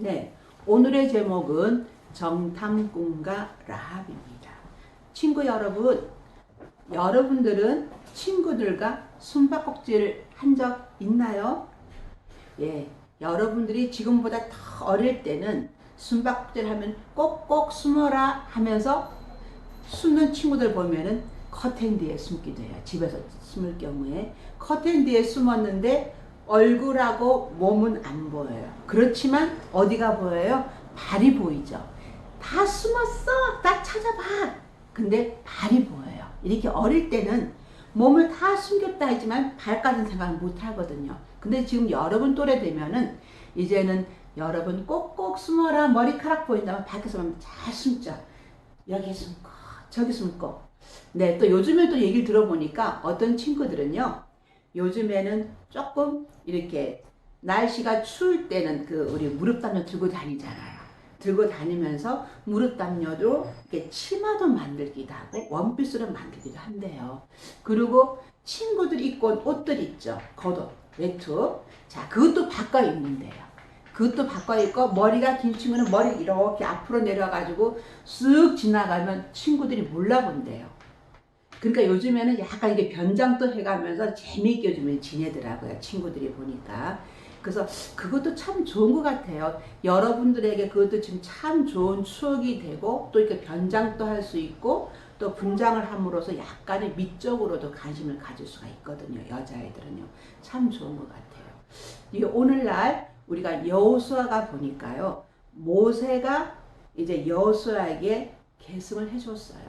네, 오늘의 제목은 정탐꾼과 라합입니다. 친구 여러분, 여러분들은 친구들과 숨바꼭질을 한적 있나요? 예, 여러분들이 지금보다 더 어릴 때는 숨바꼭질 하면 꼭꼭 숨어라 하면서 숨는 친구들 보면은 커튼 뒤에 숨기도 해요. 집에서 숨을 경우에 커튼 뒤에 숨었는데 얼굴하고 몸은 안 보여요. 그렇지만 어디가 보여요? 발이 보이죠. 다 숨었어. 나 찾아봐. 근데 발이 보여요. 이렇게 어릴 때는 몸을 다 숨겼다 하지만 발까지는 생각 못 하거든요. 근데 지금 여러분 또래 되면은 이제는 여러분 꼭꼭 숨어라 머리카락 보인다면 밖에서 보면 잘 숨죠. 여기 숨고 저기 숨고. 네, 또 요즘에 또 얘기를 들어보니까 어떤 친구들은요. 요즘에는 조금 이렇게 날씨가 추울 때는 그 우리 무릎 담요 들고 다니잖아요. 들고 다니면서 무릎 담요도 이렇게 치마도 만들기도 하고 원피스로 만들기도 한대요. 그리고 친구들이 입고 온 옷들 있죠. 겉옷, 외투. 자, 그것도 바꿔 입는데요. 그것도 바꿔 입고 머리가 긴 친구는 머리 이렇게 앞으로 내려가지고 쓱 지나가면 친구들이 몰라본대요. 그러니까 요즘에는 약간 이게 변장도 해가면서 재미있게 요즘에 지내더라고요. 친구들이 보니까. 그래서 그것도 참 좋은 것 같아요. 여러분들에게 그것도 지금 참 좋은 추억이 되고 또 이렇게 변장도 할 수 있고 또 분장을 함으로써 약간의 미적으로도 관심을 가질 수가 있거든요. 여자애들은요. 참 좋은 것 같아요. 이 오늘날 우리가 여호수아가 보니까요. 모세가 이제 여호수아에게 계승을 해줬어요.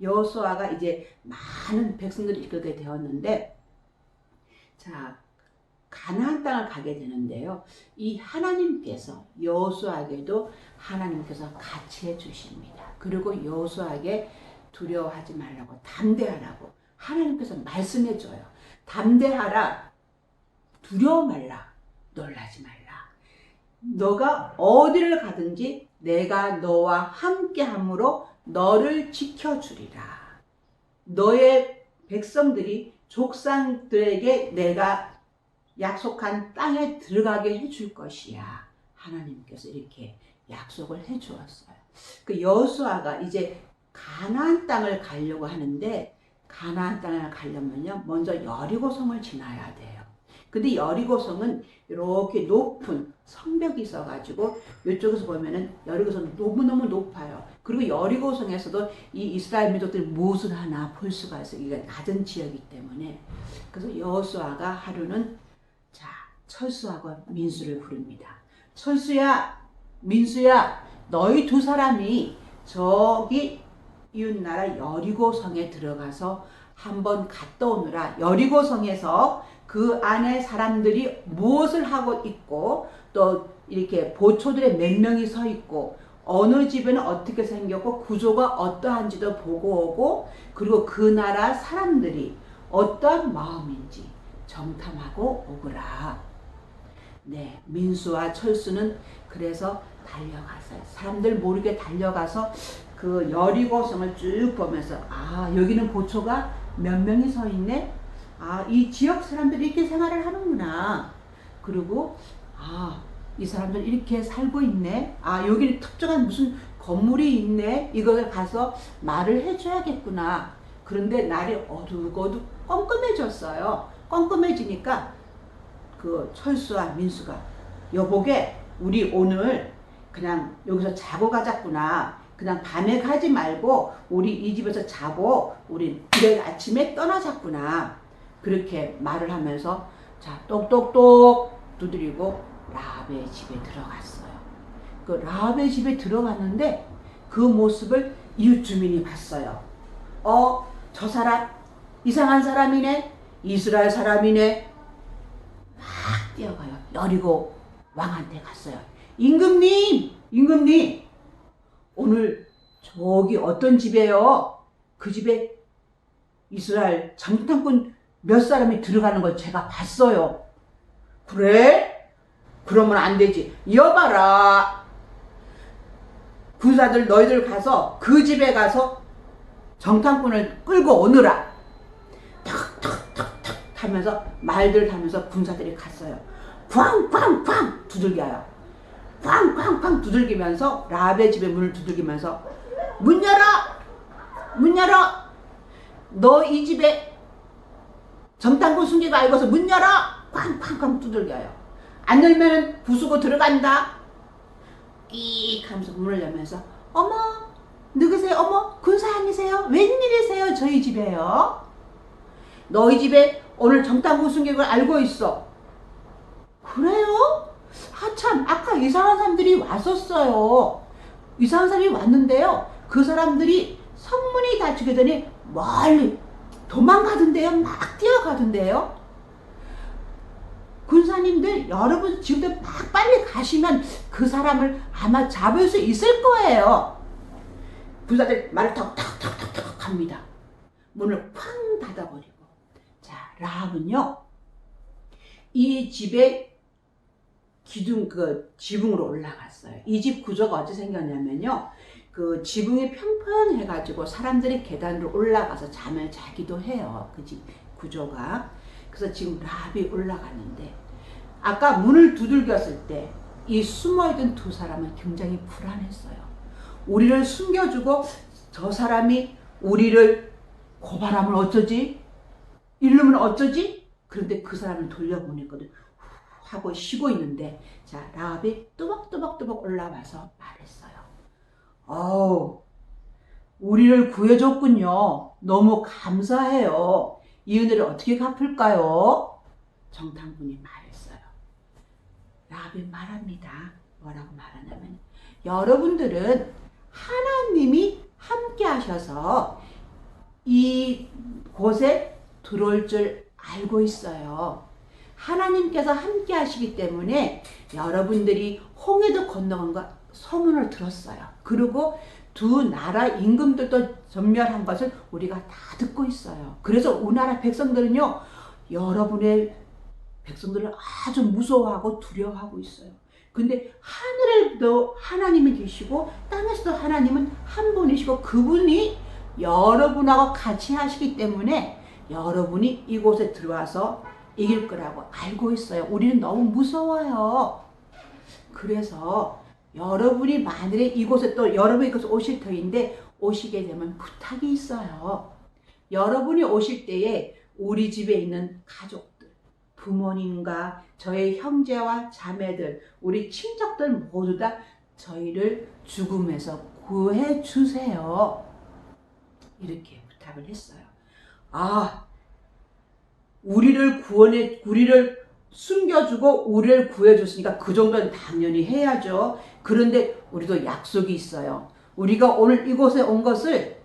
여호수아가 이제 많은 백성들을 이끌게 되었는데 자 가나안 땅을 가게 되는데요. 이 하나님께서 여호수아에게도 하나님께서 같이 해 주십니다. 그리고 여호수아에게 두려워하지 말라고 담대하라고 하나님께서 말씀해 줘요. 담대하라. 두려워 말라. 놀라지 말라. 너가 어디를 가든지 내가 너와 함께 함으로 너를 지켜주리라. 너의 백성들이 족상들에게 내가 약속한 땅에 들어가게 해줄 것이야. 하나님께서 이렇게 약속을 해 주었어요. 그 여수아가 이제 가나안 땅을 가려고 하는데 가나안 땅을 가려면요. 먼저 여리고성을 지나야 돼요. 근데 여리고성은 이렇게 높은 성벽이 있어가지고 이쪽에서 보면은 여리고성 너무너무 높아요. 그리고 여리고성에서도 이 이스라엘 민족들이 무엇을 하나 볼 수가 있어요. 이게 낮은 지역이기 때문에. 그래서 여호수아가 하루는 자 철수하고 민수를 부릅니다. 철수야, 민수야, 너희 두 사람이 저기 이웃나라 여리고 성에 들어가서 한번 갔다 오느라 여리고 성에서 그 안에 사람들이 무엇을 하고 있고 또 이렇게 보초들의 몇 명이 서 있고 어느 집에는 어떻게 생겼고 구조가 어떠한지도 보고 오고 그리고 그 나라 사람들이 어떠한 마음인지 정탐하고 오거라. 네, 민수와 철수는 그래서 달려갔어요. 사람들 모르게 달려가서 그 여리고성을 쭉 보면서 아 여기는 보초가 몇 명이 서 있네. 아 이 지역 사람들이 이렇게 생활을 하는구나. 그리고 아 이 사람들 이렇게 살고 있네. 아 여기는 특정한 무슨 건물이 있네. 이걸 가서 말을 해줘야겠구나. 그런데 날이 어둑어둑 껌껌해졌어요. 껌껌해지니까 그 철수와 민수가 여보게 우리 오늘 그냥 여기서 자고 가자꾸나. 그냥 밤에 가지 말고 우리 이 집에서 자고 우리 내일 아침에 떠나자꾸나. 그렇게 말을 하면서 자 똑똑똑 두드리고 라합의 집에 들어갔어요. 그 라합의 집에 들어갔는데 그 모습을 이웃 주민이 봤어요. 어, 저 사람 이상한 사람이네. 이스라엘 사람이네. 막 뛰어가요. 여리고 왕한테 갔어요. 임금님, 임금님, 오늘 저기 어떤 집에요? 그 집에 이스라엘 정탐꾼 몇 사람이 들어가는 걸 제가 봤어요. 그래? 그러면 안 되지. 여봐라. 군사들 너희들 가서 그 집에 가서 정탐꾼을 끌고 오느라. 하면서 말들 하면서 군사들이 갔어요. 쾅쾅쾅 두들겨요. 쾅쾅 쾅쾅 두들기면서 라합의 집에 문을 두들기면서 문 열어! 문 열어! 너 이 집에 정탐꾼 숨기고 알고서 문 열어! 쾅쾅쾅 두들겨요. 안 열면 부수고 들어간다. 끼익 하면서 문을 열면서 어머 누구세요? 어머 군사님이세요? 웬일이세요? 저희 집에요. 너희 집에 오늘 정탐꾼 숨기고 알고 있어. 그래요? 하참 아까 이상한 사람들이 왔었어요. 이상한 사람이 왔는데요. 그 사람들이 성문이 닫히게 되니 멀리 도망가던데요. 막 뛰어가던데요. 군사님들 여러분 지금도 막 빨리 가시면 그 사람을 아마 잡을 수 있을 거예요. 군사들 말을 턱턱턱턱턱 합니다. 문을 쾅 닫아버리고 자 라합은요 이 집에 기둥 그 지붕으로 올라갔어요. 이 집 구조가 어찌 생겼냐면요. 그 지붕이 평평해가지고 사람들이 계단으로 올라가서 잠을 자기도 해요. 그 집 구조가. 그래서 지금 라합이 올라갔는데 아까 문을 두들겼을 때 이 숨어있던 두 사람은 굉장히 불안했어요. 우리를 숨겨주고 저 사람이 우리를 고발하면 어쩌지? 이러면 어쩌지? 그런데 그 사람을 돌려보냈거든. 후 하고 쉬고 있는데 자 라합이 뚜벅뚜벅뚜벅 올라와서 말했어요. 어우 우리를 구해줬군요. 너무 감사해요. 이 은혜를 어떻게 갚을까요? 정탐꾼이 말했어요. 라합이 말합니다. 뭐라고 말하냐면 여러분들은 하나님이 함께 하셔서 이 곳에 들어올 줄 알고 있어요. 하나님께서 함께 하시기 때문에 여러분들이 홍해도 건너간 거 소문을 들었어요. 그리고 두 나라 임금들도 전멸한 것을 우리가 다 듣고 있어요. 그래서 우나라 백성들은요, 여러분의 백성들을 아주 무서워하고 두려워하고 있어요. 근데 하늘에도 하나님이 계시고 땅에서도 하나님은 한 분이시고 그분이 여러분하고 같이 하시기 때문에 여러분이 이곳에 들어와서 이길 거라고 알고 있어요. 우리는 너무 무서워요. 그래서 여러분이 만일에 이곳에 또 여러분이 이곳에 오실 터인데 오시게 되면 부탁이 있어요. 여러분이 오실 때에 우리 집에 있는 가족들, 부모님과 저의 형제와 자매들, 우리 친척들 모두 다 저희를 죽음에서 구해 주세요. 이렇게 부탁을 했어요. 아, 우리를 구원해, 우리를 숨겨주고 우리를 구해줬으니까 그 정도는 당연히 해야죠. 그런데 우리도 약속이 있어요. 우리가 오늘 이곳에 온 것을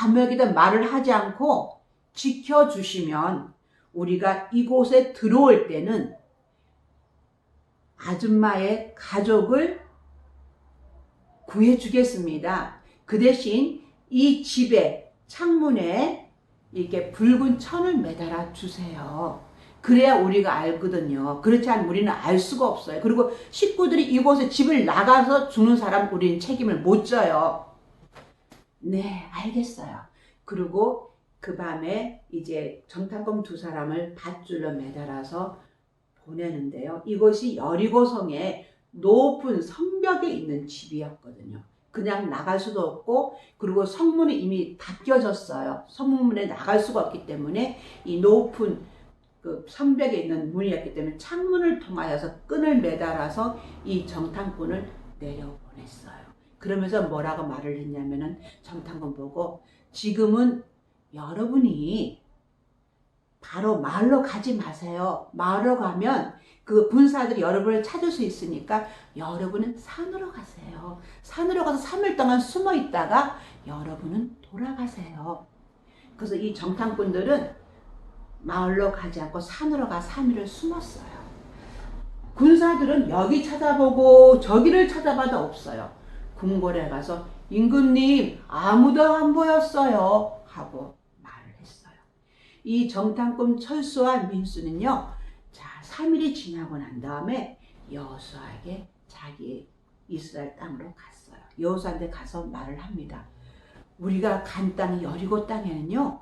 아무에게도 말을 하지 않고 지켜주시면 우리가 이곳에 들어올 때는 아줌마의 가족을 구해주겠습니다. 그 대신 이 집에 창문에 이렇게 붉은 천을 매달아 주세요. 그래야 우리가 알거든요. 그렇지 않으면 우리는 알 수가 없어요. 그리고 식구들이 이곳에 집을 나가서 죽는 사람 우리는 책임을 못 져요. 네, 알겠어요. 그리고 그 밤에 이제 정탐꾼 두 사람을 밧줄로 매달아서 보내는데요. 이것이 여리고성의 높은 성벽에 있는 집이었거든요. 그냥 나갈 수도 없고 그리고 성문이 이미 닫혀졌어요. 성문에 나갈 수가 없기 때문에 이 높은 그 성벽에 있는 문이었기 때문에 창문을 통하여서 끈을 매달아서 이 정탐꾼을 내려보냈어요. 그러면서 뭐라고 말을 했냐면은 정탐꾼 보고 지금은 여러분이 바로 마을로 가지 마세요. 마을로 가면 그 군사들이 여러분을 찾을 수 있으니까 여러분은 산으로 가세요. 산으로 가서 3일 동안 숨어 있다가 여러분은 돌아가세요. 그래서 이 정탐꾼들은 마을로 가지 않고 산으로 가 3일을 숨었어요. 군사들은 여기 찾아보고 저기를 찾아봐도 없어요. 궁궐에 가서 임금님 아무도 안 보였어요 하고 말을 했어요. 이 정탐꾼 철수와 민수는요. 자 3일이 지나고 난 다음에 여호수아에게 자기 이스라엘 땅으로 갔어요. 여호수아한테 가서 말을 합니다. 우리가 간 땅이 여리고 땅에는요.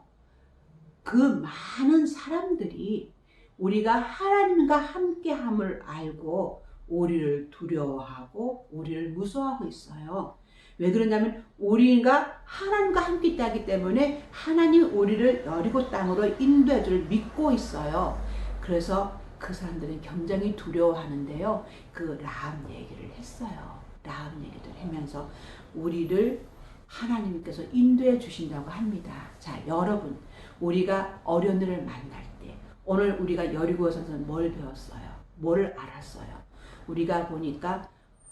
그 많은 사람들이 우리가 하나님과 함께함을 알고 우리를 두려워하고 우리를 무서워하고 있어요. 왜 그러냐면 우리가 하나님과 함께 있다기 때문에 하나님 우리를 여리고 땅으로 인도해 줄 믿고 있어요. 그래서 그 사람들은 굉장히 두려워하는데요. 그 라함 얘기를 했어요. 라함 얘기를 하면서 우리를 하나님께서 인도해 주신다고 합니다. 자, 여러분, 우리가 일을 만날 때 오늘 우리가 여리고에서 뭘 배웠어요? 뭘 알았어요? 우리가 보니까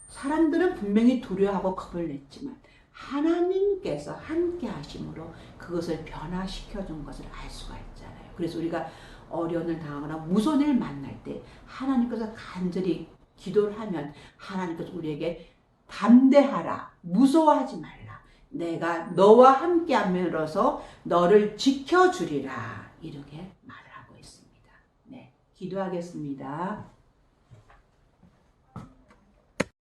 사람들은 분명히 두려워하고 겁을 냈지만 하나님께서 함께 하심으로 그것을 변화시켜 준 것을 알 수가 있잖아요. 그래서 우리가 어려운 일 당하거나 일 만날 때 하나님께서 간절히 기도를 하면 하나님께서 우리에게 담대하라 무서워하지 말라 내가 너와 함께 함으로써 너를 지켜주리라 이렇게 말을 하고 있습니다. 네, 기도하겠습니다.